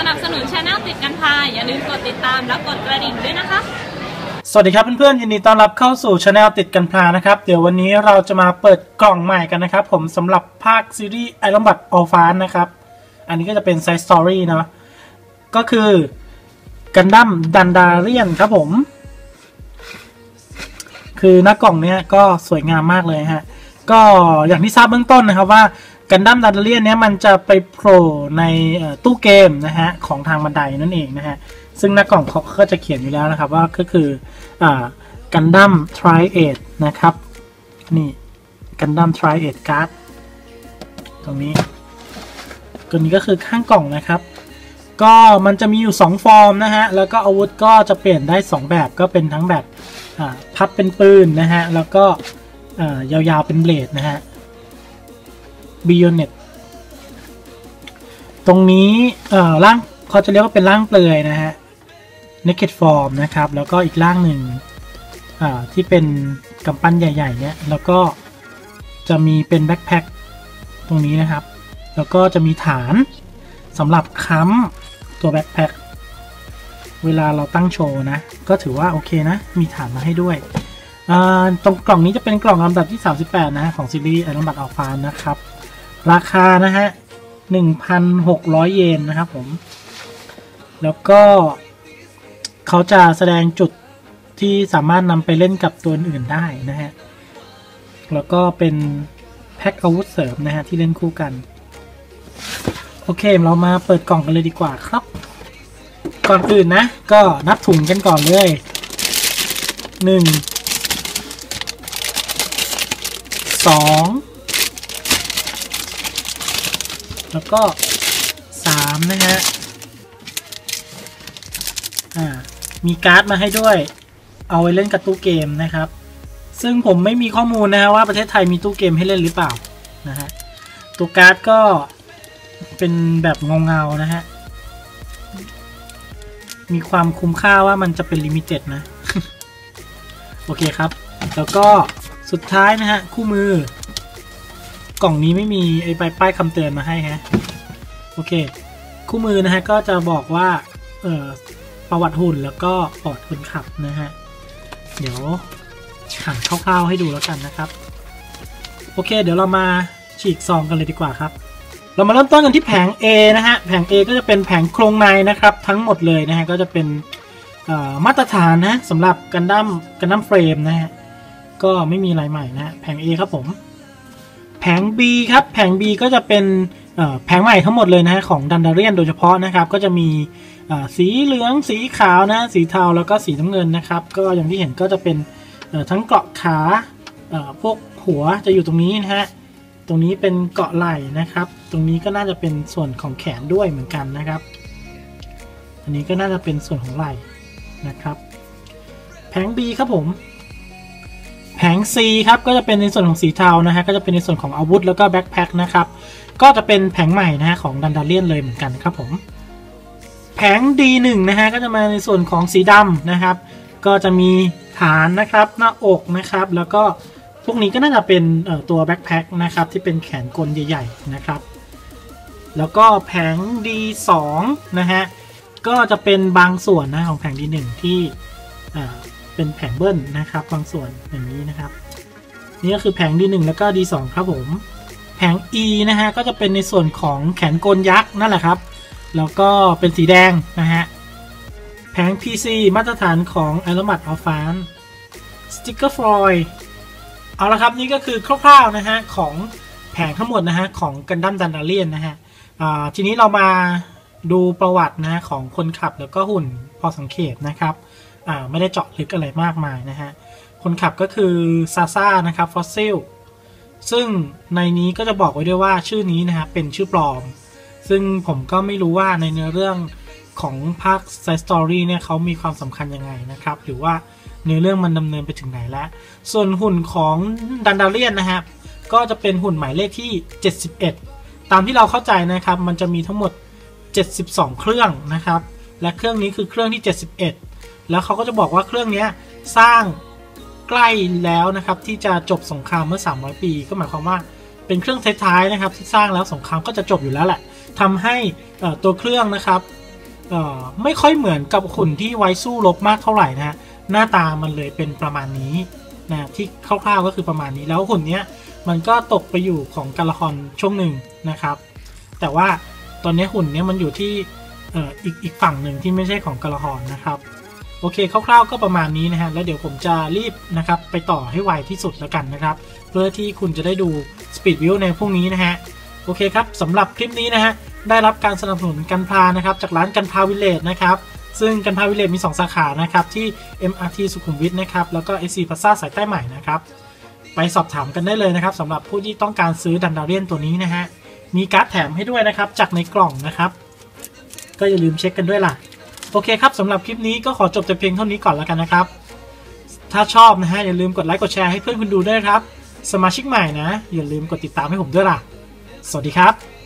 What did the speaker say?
สนับสนุนช anel ติดกันพายอย่าลืมกดติดตามและกดกระดิ่งด้วยนะคะ สวัสดีครับเพื่อนๆยินดีต้อนรับเข้าสู่ช anel ติดกันพลานะครับ เดี๋ยววันนี้เราจะมาเปิดกล่องใหม่กันนะครับ ผมสำหรับภาคซีรีส์ไอรอนบัตออฟานนะครับ อันนี้ก็จะเป็นไซส์สตอรี่เนาะก็คือกันดั้มดันดาเรียนครับผม คือหน้ากล่องเนี้ยก็สวยงามมากเลยฮะก็อย่างที่ทราบเบื้องต้นนะครับว่า กันดั้มดันดเรียนเนี้ยมันจะไปโผล่ในตู้เกมนะฮะของทางบันไดนั่นเองนะฮะซึ่งหน้ากล่องเขาก็จะเขียนอยู่แล้วนะครับว่าก็คืออ่ากันดั้มทริเอทนะครับนี่กันดั้มทริเอทการ์ดตรงนี้ตัวนี้ก็คือข้างกล่องนะครับ ก็มันจะมีอยู่ 2 ฟอร์มนะฮะแล้วก็อาวุธก็จะเปลี่ยนได้ 2 แบบก็เป็นทั้งแบบพับเป็นปืนนะฮะแล้วก็ยาวๆเป็นเบลดนะฮะ บิโอเน็ตตรงนี้เอ่อร่างเขาจะเรียกว่าเป็นร่างเปลือยนะฮะ naked form นะครับ แล้วก็อีกร่างหนึ่งอ่าที่เป็นกำปั้นใหญ่ ๆ เนี่ย แล้วก็จะมีเป็นแบ็คแพ็คตรงนี้นะครับ แล้วก็จะมีฐานสำหรับค้ำตัวแบ็คแพ็คเวลาเราตั้งโชว์นะ ก็ถือว่าโอเคนะ มีฐานมาให้ด้วยอ่าตรงกล่องนี้จะเป็นกล่องลำดับที่ 38 นะฮะของซีรีส์ไอรอนบัตอัลฟานนะครับ ราคานะฮะ 1,600 เยนนะครับผม แล้วก็เขาจะแสดงจุดที่สามารถนำไปเล่นกับตัวอื่นได้นะฮะ แล้วก็เป็นแพ็คอาวุธเสริมนะฮะ ที่เล่นคู่กัน โอเค เรามาเปิดกล่องกันเลยดีกว่าครับ ก่อนอื่นนะ ก็นับถุงกันก่อนเลยหนึ่งสอง แล้วก็สามนะฮะอ่ามีการ์ดมาให้ด้วย เอาไว้เล่นกับตู้เกมนะครับ ซึ่งผมไม่มีข้อมูลนะฮะว่าประเทศไทยมีตู้เกมให้เล่นหรือเปล่านะฮะตัวการ์ดก็เป็นแบบเงาๆนะฮะ มีความคุ้มค่าว่ามันจะเป็นลิมิเต็ดนะ โอเคครับ แล้วก็สุดท้ายนะฮะ คู่มือ กล่องนี้ไม่มีไอ้ใบป้ายคำเตือนมาให้ฮะโอเค คู่มือนะฮะก็จะบอกว่าเอ่อประวัติหุ่นแล้วก็ปอดคนขับนะฮะ เดี๋ยวหันคร่าวๆให้ดูแล้วกันนะครับ โอเค เดี๋ยวเรามาฉีกซองกันเลยดีกว่าครับ เรามาเริ่มต้นกันที่แผง A นะฮะ แผง A ก็จะเป็นแผงโครงในนะครับ ทั้งหมดเลยนะฮะ ก็จะเป็นมาตรฐานนะสำหรับกันดั้มกันดั้มเฟรมนะฮะ ก็ไม่มีอะไรใหม่นะฮะแผง A ครับผม แผง B ครับ แผง B ก็จะเป็นแผงใหม่ทั้งหมดเลยนะฮะของดันดาเรียนโดยเฉพาะนะครับ ก็จะมีสีเหลืองสีขาวนะ สีเทาแล้วก็สีน้ำเงินนะครับ ก็อย่างที่เห็นก็จะเป็นทั้งเกาะขาพวกหัวจะอยู่ตรงนี้นะฮะตรงนี้เป็นเกาะไหล่นะครับ ตรงนี้ก็น่าจะเป็นส่วนของแขนด้วยเหมือนกันนะครับ อันนี้ก็น่าจะเป็นส่วนของไหล่นะครับ แผง B ครับผม แผง C ครับก็จะเป็นในส่วนของสีเทานะฮะก็จะเป็นในส่วนของอาวุธแล้วก็แบ็คแพ็คนะครับก็จะเป็นแผงใหม่นะฮะของดันดาเลียนเลยเหมือนกันครับผมแผง D1 นะฮะก็จะมาในส่วนของสีดำนะครับ ก็จะมีฐานนะครับหน้าอกนะครับ แล้วก็พวกนี้ก็น่าจะเป็นตัวแบ็คแพ็คนะครับที่เป็นแขนกลใหญ่ๆนะครับแล้วก็แผง D2 นะฮะก็จะเป็นบางส่วนนะของแผง D1 ที่อ่ เป็นแผงเบิ้ลนะครับ บางส่วนอย่างนี้นะครับ นี่ก็คือแผง D1 แล้วก็ D2 ครับผม แผง E นะฮะก็จะเป็นในส่วนของแขนกลยักษ์นั่นแหละครับ แล้วก็เป็นสีแดงนะฮะแผง PC มาตรฐานของ a l o m a t a l p h a n สติกเกอร์ฟลอยเอาละครับนี่ก็คือคร่าวๆนะฮะของแผงทั้งหมดนะฮะของกันดั้มดันดาเลียนนะฮะทีนี้เรามาดูประวัตินะะของคนขับแล้วก็หุ่นพอสังเกตนะครับ อ่าไม่ได้เจาะลึกอะไรมากมายนะฮะ คนขับก็คือซาซ่านะครับฟอสซิลซึ่งในนี้ก็จะบอกไว้ด้วยว่าชื่อนี้นะฮะเป็นชื่อปลอม ซึ่งผมก็ไม่รู้ว่าในเนื้อเรื่องของภาค Side Story เนี่ยเขามีความสำคัญยังไงนะครับ หรือว่าเนื้อเรื่องมันดำเนินไปถึงไหนแล้ว ส่วนหุ่นของดันดาเลียนนะครับก็จะเป็นหุ่นหมายเลขที่ 71 ตามที่เราเข้าใจนะครับ มันจะมีทั้งหมด 72 เครื่องนะครับ และเครื่องนี้คือเครื่องที่ 71 แล้วเขาก็จะบอกว่าเครื่องนี้สร้างใกล้แล้วนะครับที่จะจบสงครามเมื่อ 300 ปี ก็หมายความว่าเป็นเครื่องท้ายๆนะครับที่สร้างแล้วสงครามก็จะจบอยู่แล้วแหละทำให้ตัวเครื่องนะครับไม่ค่อยเหมือนกับหุ่นที่ไว้สู้รบมากเท่าไหร่นะฮะหน้าตามันเลยเป็นประมาณนี้นะที่คร่าวๆก็คือประมาณนี้แล้วหุ่นเนี้ยมันก็ตกไปอยู่ของกาละครช่วงหนึ่งนะครับ แต่ว่าตอนนี้หุ่นเนี้ยมันอยู่ที่อีกอีกฝั่งหนึ่งที่ไม่ใช่ของกาละครนะครับ โอเคคร่าวๆก็ประมาณนี้นะฮะแล้วเดี๋ยวผมจะรีบนะครับไปต่อให้ไวที่สุดแล้วกันนะครับ เพื่อที่คุณจะได้ดู Speed View ในพรุ่งนี้นะฮะโอเคครับสำหรับคลิปนี้นะฮะได้รับการสนับสนุนกันพานะครับจากร้านกันพาวิลเลจนะครับซึ่งกันพาวิลเลจมี 2 สาขานะครับที่ MRT สุขุมวิทนะครับแล้วก็ SC Plaza สายใต้ใหม่นะครับไปสอบถามกันได้เลยนะครับสำหรับผู้ที่ต้องการซื้อดันดาเรียนตัวนี้นะฮะมีการ์ดแถมให้ด้วยนะครับจากในกล่องนะครับ ก็อย่าลืมเช็คกันด้วยล่ะ โอเคครับสำหรับคลิปนี้ก็ขอจบแต่เพียงเท่านี้ก่อนแล้วกันนะครับ ถ้าชอบนะฮะอย่าลืมกดไลค์กดแชร์ให้เพื่อนคุณดูด้วยครับ สมาชิกใหม่นะ อย่าลืมกดติดตามให้ผมด้วยล่ะ สวัสดีครับ